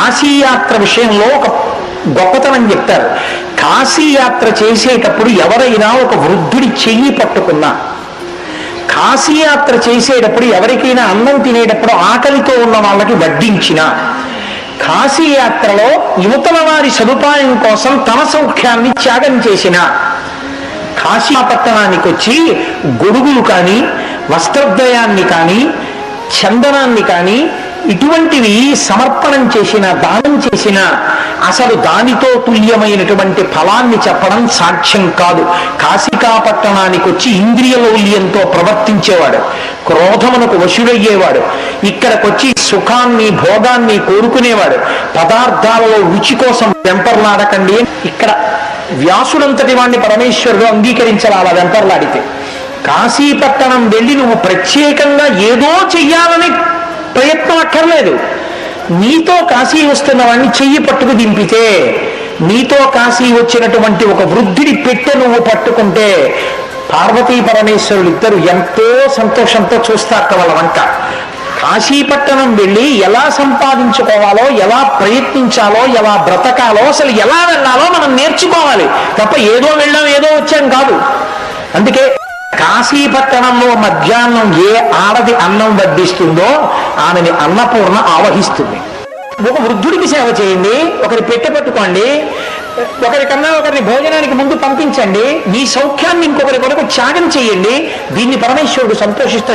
కాశీయాత్ర విషయంలో ఒక గొప్పతనం చెప్తారు. కాశీయాత్ర చేసేటప్పుడు ఎవరైనా ఒక వృద్ధుడి చెయ్యి పట్టుకున్నా కాశీయాత్ర చేసేటప్పుడు ఎవరికైనా అన్నం తినేటప్పుడు ఆకలితో ఉన్న వాళ్ళకి వడ్డించిన కాశీయాత్రలో యువతల వారి సదుపాయం కోసం తన సౌఖ్యాన్ని త్యాగం చేసిన కాశీపట్టణానికి వచ్చి గొడుగులు కానీ వస్త్రద్వయాన్ని కానీ చందనాన్ని కానీ ఇటువంటివి సమర్పణం చేసిన దానం చేసిన అసలు దానితో తుల్యమైనటువంటి ఫలాన్ని చెప్పడం సాధ్యం కాదు. కాశికా పట్టణానికి వచ్చి ఇంద్రియ లౌల్యంతో ప్రవర్తించేవాడు క్రోధమునకు వశుడయ్యేవాడు ఇక్కడికొచ్చి సుఖాన్ని భోగాన్ని కోరుకునేవాడు పదార్థాలలో రుచి కోసం వెంపర్లాడకండి ఇక్కడ వ్యాసుడంతటి వాణ్ణి పరమేశ్వరుడు అంగీకరించాలి అలా వెంపర్లాడితే. కాశీపట్టణం వెళ్ళి నువ్వు ప్రత్యేకంగా ఏదో చెయ్యాలని ప్రయత్నం అక్కర్లేదు. నీతో కాశీ వస్తున్న వాడిని చెయ్యి పట్టుకు దింపితే నీతో కాశీ వచ్చినటువంటి ఒక వృద్ధుడి పెట్టె నువ్వు పట్టుకుంటే పార్వతీ పరమేశ్వరులు ఇద్దరు ఎంతో సంతోషంతో చూస్తారు వాళ్ళ వంట కాశీపట్టణం వెళ్ళి ఎలా సంపాదించుకోవాలో ఎలా ప్రయత్నించాలో ఎలా బ్రతకాలో అసలు ఎలా వెళ్ళాలో మనం నేర్చుకోవాలి. తప్ప ఏదో వెళ్ళాం ఏదో వచ్చాం కాదు. అందుకే కాశీపట్టణంలో మధ్యాహ్నం ఏ ఆడది అన్నం వడ్డిస్తుందో ఆమెని అన్నపూర్ణ ఆవహిస్తుంది. ఒక వృద్ధుడికి సేవ చేయండి ఒకరి పెట్టె పెట్టుకోండి ఒకరికన్నా ఒకరిని భోజనానికి ముందు పంపించండి మీ సౌఖ్యాన్ని ఇంకొకరి కొరకు త్యాగం చేయండి దీన్ని పరమేశ్వరుడు సంతోషిస్తాడు.